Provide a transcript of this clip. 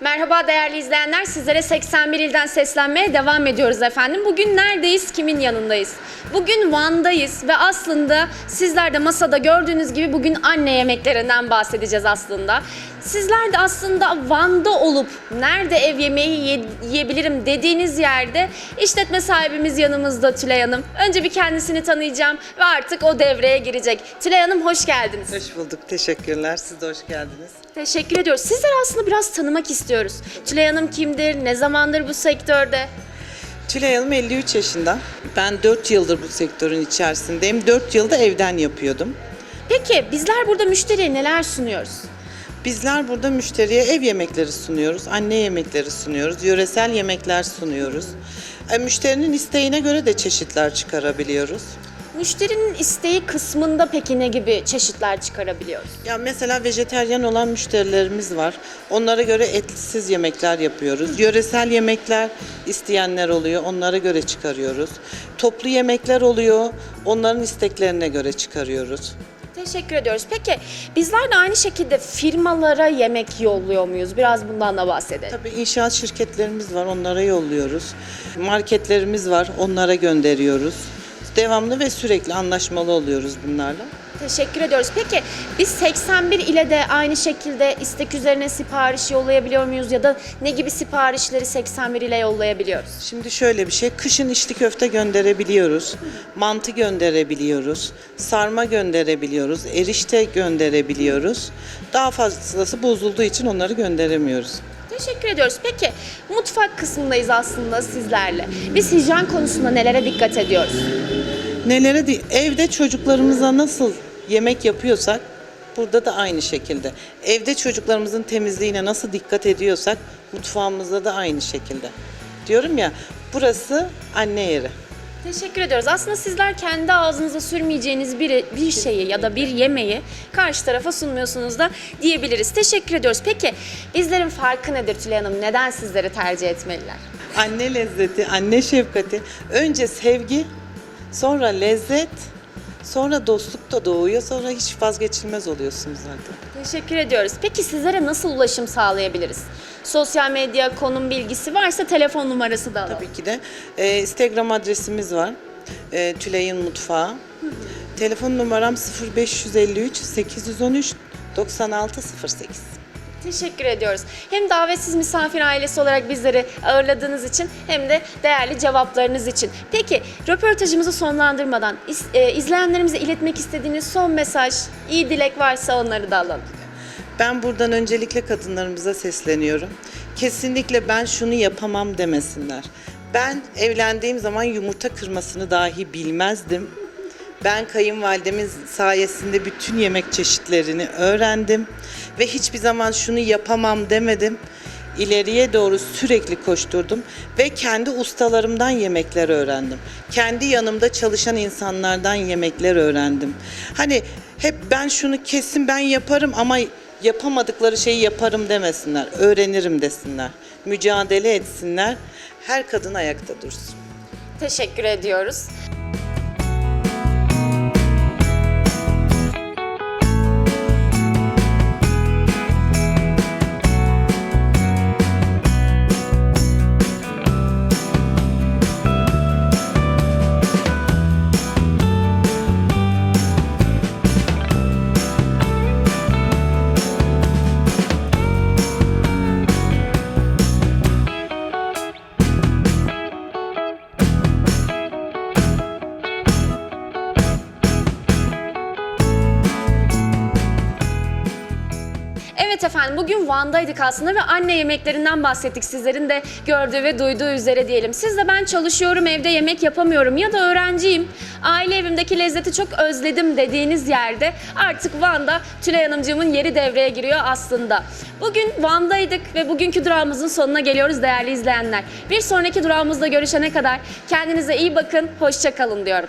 Merhaba değerli izleyenler. Sizlere 81 ilden seslenmeye devam ediyoruz efendim. Bugün neredeyiz? Kimin yanındayız? Bugün Van'dayız ve aslında sizler de masada gördüğünüz gibi bugün anne yemeklerinden bahsedeceğiz aslında. Sizler de aslında Van'da olup nerede ev yemeği ye- yiyebilirim dediğiniz yerde işletme sahibimiz yanımızda Tülay Hanım. Önce bir kendisini tanıyacağım ve artık o devreye girecek. Tülay Hanım hoş geldiniz. Hoş bulduk, teşekkürler. Siz de hoş geldiniz. Teşekkür ediyoruz. Sizleri aslında biraz tanımak istiyoruz. Tülay Hanım kimdir? Ne zamandır bu sektörde? Tülay Hanım 53 yaşında. Ben 4 yıldır bu sektörün içerisindeyim. 4 yılda evden yapıyordum. Peki bizler burada müşteriye neler sunuyoruz? Bizler burada müşteriye ev yemekleri sunuyoruz, anne yemekleri sunuyoruz, yöresel yemekler sunuyoruz. E, müşterinin isteğine göre de çeşitler çıkarabiliyoruz. Müşterinin isteği kısmında peki ne gibi çeşitler çıkarabiliyoruz? Ya mesela vejeteryan olan müşterilerimiz var. Onlara göre etsiz yemekler yapıyoruz. Yöresel yemekler isteyenler oluyor. Onlara göre çıkarıyoruz. Toplu yemekler oluyor. Onların isteklerine göre çıkarıyoruz. Teşekkür ediyoruz. Peki bizler de aynı şekilde firmalara yemek yolluyor muyuz? Biraz bundan da bahsedelim. Tabii inşaat şirketlerimiz var. Onlara yolluyoruz. Marketlerimiz var. Onlara gönderiyoruz. Devamlı ve sürekli anlaşmalı oluyoruz bunlarla. Teşekkür ediyoruz. Peki biz 81 ile de aynı şekilde istek üzerine sipariş yollayabiliyor muyuz? Ya da ne gibi siparişleri 81 ile yollayabiliyoruz? Şimdi şöyle bir şey, kışın içli köfte gönderebiliyoruz, mantı gönderebiliyoruz, sarma gönderebiliyoruz, erişte gönderebiliyoruz. Daha fazlası bozulduğu için onları gönderemiyoruz. Teşekkür ediyoruz. Peki mutfak kısmındayız aslında sizlerle. Biz hijyen konusunda nelere dikkat ediyoruz? Nelere di- evde çocuklarımıza nasıl yemek yapıyorsak burada da aynı şekilde. Evde çocuklarımızın temizliğine nasıl dikkat ediyorsak mutfağımızda da aynı şekilde. Diyorum ya burası anne yeri. Teşekkür ediyoruz. Aslında sizler kendi ağzınıza sürmeyeceğiniz bir, bir şeyi ya da bir yemeği karşı tarafa sunmuyorsunuz da diyebiliriz. Teşekkür ediyoruz. Peki bizlerin farkı nedir Tülay Hanım? Neden sizleri tercih etmeliler? Anne lezzeti, anne şefkati. Önce sevgi, sonra lezzet, sonra dostluk da doğuyor. Sonra hiç vazgeçilmez oluyorsunuz zaten. Teşekkür ediyoruz. Peki sizlere nasıl ulaşım sağlayabiliriz? Sosyal medya, konum bilgisi varsa telefon numarası da alalım. Tabii ki de e, Instagram adresimiz var. E, Tülay'ın Mutfağı. Telefon numaram 0553 813 9608. Teşekkür ediyoruz. Hem davetsiz misafir ailesi olarak bizleri ağırladığınız için hem de değerli cevaplarınız için. Peki röportajımızı sonlandırmadan iz- e, izleyenlerimize iletmek istediğiniz son mesaj, iyi dilek varsa onları da alalım. Ben buradan öncelikle kadınlarımıza sesleniyorum. Kesinlikle ben şunu yapamam demesinler. Ben evlendiğim zaman yumurta kırmasını dahi bilmezdim. Ben kayınvalidemin sayesinde bütün yemek çeşitlerini öğrendim ve hiçbir zaman şunu yapamam demedim. İleriye doğru sürekli koşturdum ve kendi ustalarımdan yemekler öğrendim. Kendi yanımda çalışan insanlardan yemekler öğrendim. Hani hep ben şunu kesin ben yaparım ama yapamadıkları şeyi yaparım demesinler. Öğrenirim desinler. Mücadele etsinler. Her kadın ayakta dursun. Teşekkür ediyoruz. Evet efendim bugün Van'daydık aslında ve anne yemeklerinden bahsettik sizlerin de gördüğü ve duyduğu üzere diyelim. Siz de ben çalışıyorum evde yemek yapamıyorum ya da öğrenciyim. Aile evimdeki lezzeti çok özledim dediğiniz yerde artık Van'da Tülay Hanımcığımın yeri devreye giriyor aslında. Bugün Van'daydık ve bugünkü durağımızın sonuna geliyoruz değerli izleyenler. Bir sonraki durağımızda görüşene kadar kendinize iyi bakın, hoşça kalın diyorum.